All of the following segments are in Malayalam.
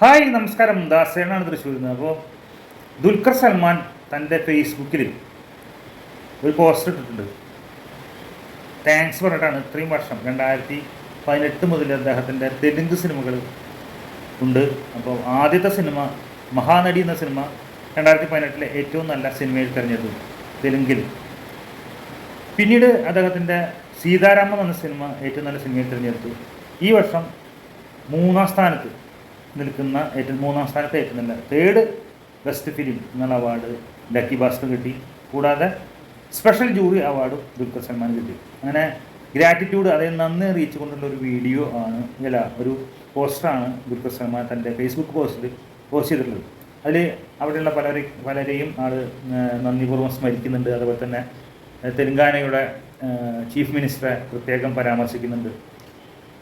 ഹായ് നമസ്കാരം. ദാസേനാണ് തൃശ്ശൂരിൽ നിന്ന് അപ്പോൾ ദുൽഖർ സൽമാൻ തന്റെ ഫേസ്ബുക്കിൽ ഒരു പോസ്റ്റ് ഇട്ടിട്ടുണ്ട്. താങ്ക്സ് പറഞ്ഞിട്ടാണ് ഇത്രയും വർഷം രണ്ടായിരത്തി പതിനെട്ട് മുതൽ അദ്ദേഹത്തിന്റെ തെലുങ്ക് സിനിമകൾ ഉണ്ട്. അപ്പോൾ ആദ്യത്തെ സിനിമ മഹാനടി എന്ന സിനിമ രണ്ടായിരത്തി പതിനെട്ടിലെ ഏറ്റവും നല്ല സിനിമയിൽ തിരഞ്ഞെടുത്തു തെലുങ്കിൽ. പിന്നീട് അദ്ദേഹത്തിന്റെ സീതാരാമം എന്ന സിനിമ ഏറ്റവും നല്ല സിനിമയിൽ തിരഞ്ഞെടുത്തു. ഈ വർഷം മൂന്നാം സ്ഥാനത്ത് നിൽക്കുന്ന ഏറ്റവും മൂന്നാം സ്ഥാനത്ത് ഏറ്റവും നല്ല തേർഡ് ബെസ്റ്റ് ഫിലിം എന്നുള്ള അവാർഡ് ലക്കി ഭാസ്കർ കിട്ടി. കൂടാതെ സ്പെഷ്യൽ ജൂറി അവാർഡും ദുൽഖർ സൽമാൻ കിട്ടി. അങ്ങനെ ഗ്രാറ്റിറ്റ്യൂഡ് അതായത് നന്ദി അറിയിച്ചു കൊണ്ടുള്ള ഒരു വീഡിയോ ആണ് അല്ല ഒരു പോസ്റ്ററാണ് ദുൽഖർ സൽമാൻ തന്റെ ഫേസ്ബുക്ക് പോസ്റ്റിൽ പോസ്റ്റ് ചെയ്തിട്ടുള്ളത്. അതിൽ അവിടെയുള്ള പലരെ പലരെയും ആൾ നന്ദിപൂർവം സ്മരിക്കുന്നുണ്ട്. അതുപോലെ തന്നെ തെലങ്കാനയുടെ ചീഫ് മിനിസ്റ്ററെ പ്രത്യേകം പരാമർശിക്കുന്നുണ്ട്.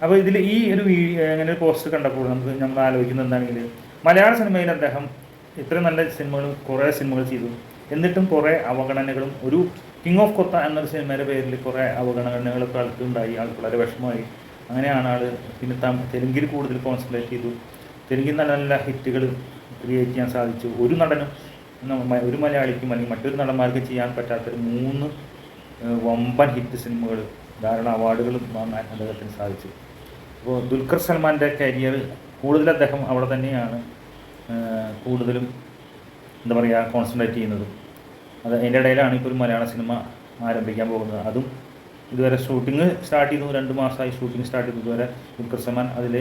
അപ്പോൾ ഇതിൽ ഈ ഒരു അങ്ങനെ ഒരു പോസ്റ്റ് കണ്ടപ്പോൾ നമുക്ക് നമ്മൾ ആലോചിക്കുന്നത് എന്താണെങ്കിൽ മലയാള സിനിമയിൽ അദ്ദേഹം ഇത്രയും നല്ല സിനിമകൾ കുറേ സിനിമകൾ ചെയ്തു. എന്നിട്ടും കുറേ അവഗണനകളും ഒരു കിങ് ഓഫ് കൊത്ത എന്നൊരു സിനിമയുടെ പേരിൽ കുറേ അവഗണനകളൊക്കെ ആൾക്ക് ഉണ്ടായി ആൾക്ക് വളരെ വിഷമമായി. അങ്ങനെയാണ് ആൾ പിന്നെ താ തെലുങ്കിൽ കൂടുതൽ കോൺസെൻട്രേറ്റ് ചെയ്തു. തെലുങ്കിൽ നല്ല നല്ല ഹിറ്റുകൾ ക്രിയേറ്റ് ചെയ്യാൻ സാധിച്ചു. ഒരു നടനും ഒരു മലയാളിക്കും അല്ലെങ്കിൽ മറ്റൊരു നടന്മാർക്ക് ചെയ്യാൻ പറ്റാത്തൊരു മൂന്ന് വമ്പൻ ഹിറ്റ് സിനിമകൾ ധാരാളം അവാർഡുകളും അദ്ദേഹത്തിന് സാധിച്ചു. അപ്പോൾ ദുൽഖർ സൽമാന്റെ കരിയർ കൂടുതൽ അദ്ദേഹം അവിടെ തന്നെയാണ് കൂടുതലും എന്താ പറയുക കോൺസെൻട്രേറ്റ് ചെയ്യുന്നതും. അത് അതിന്റെ ഇടയിലാണ് ഇപ്പോൾ ഒരു മലയാള സിനിമ ആരംഭിക്കാൻ പോകുന്നത്. അതും ഇതുവരെ ഷൂട്ടിംഗ് സ്റ്റാർട്ട് ചെയ്തു. രണ്ട് മാസമായി ഷൂട്ടിംഗ് സ്റ്റാർട്ട് ചെയ്തു. ഇതുവരെ ദുൽഖർ സൽമാൻ അതിൽ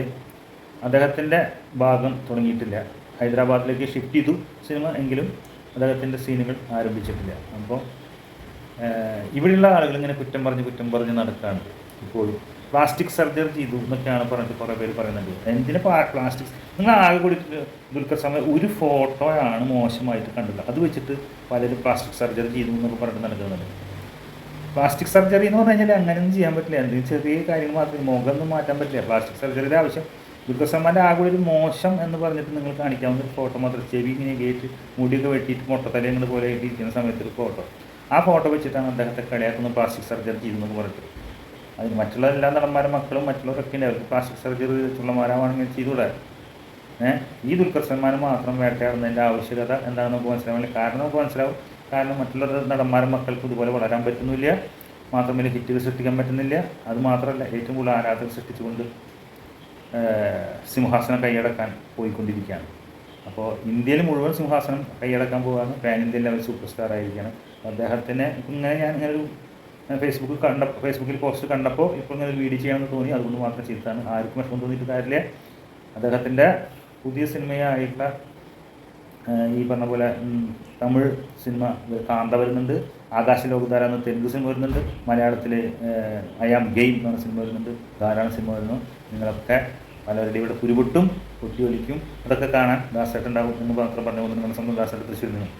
അദ്ദേഹത്തിന്റെ ഭാഗം തുടങ്ങിയിട്ടില്ല. ഹൈദരാബാദിലേക്ക് ഷിഫ്റ്റ് ചെയ്തു സിനിമ എങ്കിലും അദ്ദേഹത്തിന്റെ സീനുകൾ ആരംഭിച്ചിട്ടില്ല. അപ്പോൾ ഇവിടെയുള്ള ആളുകൾ ഇങ്ങനെ കുറ്റം പറഞ്ഞ് കുറ്റം പറഞ്ഞ് നടക്കുകയാണ് ഇപ്പോഴും പ്ലാസ്റ്റിക് സർജറി ചെയ്തു എന്നൊക്കെയാണ് പറഞ്ഞിട്ട് കുറേ പേര് പറയുന്നുണ്ട് എന്തിനാ പ്ലാസ്റ്റിക് നിങ്ങൾ ആകെ കൂടി ദുൽഖർ സമയം ഒരു ഫോട്ടോയാണ് മോശമായിട്ട് കണ്ടത്. അത് വെച്ചിട്ട് പലരും പ്ലാസ്റ്റിക് സർജറി ചെയ്തു എന്നൊക്കെ പറഞ്ഞിട്ട് നടക്കുന്നുണ്ട്. പ്ലാസ്റ്റിക് സർജറി എന്ന് പറഞ്ഞു കഴിഞ്ഞാൽ അങ്ങനെയൊന്നും ചെയ്യാൻ പറ്റില്ല. എന്തെങ്കിലും ചെറിയ കാര്യങ്ങൾ മാത്രമേ മുഖമൊന്നും മാറ്റാൻ പറ്റില്ല. പ്ലാസ്റ്റിക് സർജറിയുടെ ആവശ്യം. ദുൽഖർ സൽമാന്റെ ആകെ ഒരു മോശം എന്ന് പറഞ്ഞിട്ട് നിങ്ങൾ കാണിക്കാവുന്ന ഒരു ഫോട്ടോ മാത്രം. ചെവി ഇങ്ങനെ ഗേറ്റ് മുടിയൊക്കെ വെട്ടിയിട്ട് മുട്ടത്തലയങ്ങൾ പോലെ ഇരിക്കുന്ന സമയത്ത് ഒരു ഫോട്ടോ ആ ഫോട്ടോ വെച്ചിട്ടാണ് അദ്ദേഹത്തെ കളിയാക്കുന്ന പ്ലാസ്റ്റിക് സർജറി ചെയ്തെന്നൊക്കെ പറഞ്ഞിട്ട്. അതിന് മറ്റുള്ള എല്ലാ നടന്മാരും മക്കളും മറ്റുള്ളവരൊക്കെ ഉണ്ട്. അവർക്ക് പ്ലാസ്റ്റിക് സർജറി ചുള്ളമാരാവാണെങ്കിൽ ചെയ്തുകൂടെ? ഏഹ് ഈ ദുൽഖർ സൽമാൻ മാത്രം വേട്ടയാടുന്നതിന്റെ ആവശ്യകത എന്താണെന്ന് നമുക്ക് മനസ്സിലാവില്ല കാരണം നമുക്ക് മനസ്സിലാവും. കാരണം മറ്റുള്ള നടന്മാരും മക്കൾക്ക് ഇതുപോലെ വളരാൻ പറ്റുന്നില്ല. മാത്രമല്ല ഹിറ്റുകൾ സൃഷ്ടിക്കാൻ പറ്റുന്നില്ല. അത് മാത്രമല്ല ഏറ്റവും കൂടുതൽ ആരാധകർ സൃഷ്ടിച്ചുകൊണ്ട് സിംഹാസനം കൈയടക്കാൻ പോയിക്കൊണ്ടിരിക്കുകയാണ്. അപ്പോൾ ഇന്ത്യയിൽ മുഴുവൻ സിംഹാസനം കൈയടക്കാൻ പോവുകയാണ് pan Indian level super star ആയിരിക്കണം. അദ്ദേഹത്തിന് ഇങ്ങനെ ഞാൻ ഇങ്ങനെ ഒരു ഫേസ്ബുക്കിൽ കണ്ട ഫേസ്ബുക്കിൽ പോസ്റ്റ് കണ്ടപ്പോൾ ഇപ്പോൾ ഇങ്ങനെ ഒരു വീഡിയോ ചെയ്യണമെന്ന് തോന്നി. അതുകൊണ്ട് മാത്രം ചെയ്താണ് ആർക്കും വിഷമം തോന്നിയിട്ട് കാര്യമില്ല. അദ്ദേഹത്തിന്റെ പുതിയ സിനിമയായിട്ടുള്ള ഈ പറഞ്ഞ പോലെ തമിഴ് സിനിമ കാന്ത വരുന്നുണ്ട്. ആകാശ ലോകധാര എന്ന തെലുങ്ക് സിനിമ വരുന്നുണ്ട്. മലയാളത്തിൽ ഐ ആം ഗെയിം എന്ന് സിനിമ വരുന്നുണ്ട്. ധാരാളം സിനിമ വരുന്നു. നിങ്ങളൊക്കെ ഇവിടെ കുരുപൊട്ടും പൊട്ടിയൊലിക്കും അതൊക്കെ കാണാൻ ദാസേട്ടുണ്ടാവും എന്ന് മാത്രം പറഞ്ഞുകൊണ്ട് നിങ്ങളുടെ സ്വന്തം ദാസേട്ട് തൃശ്ശൂരിൽ നിന്നും.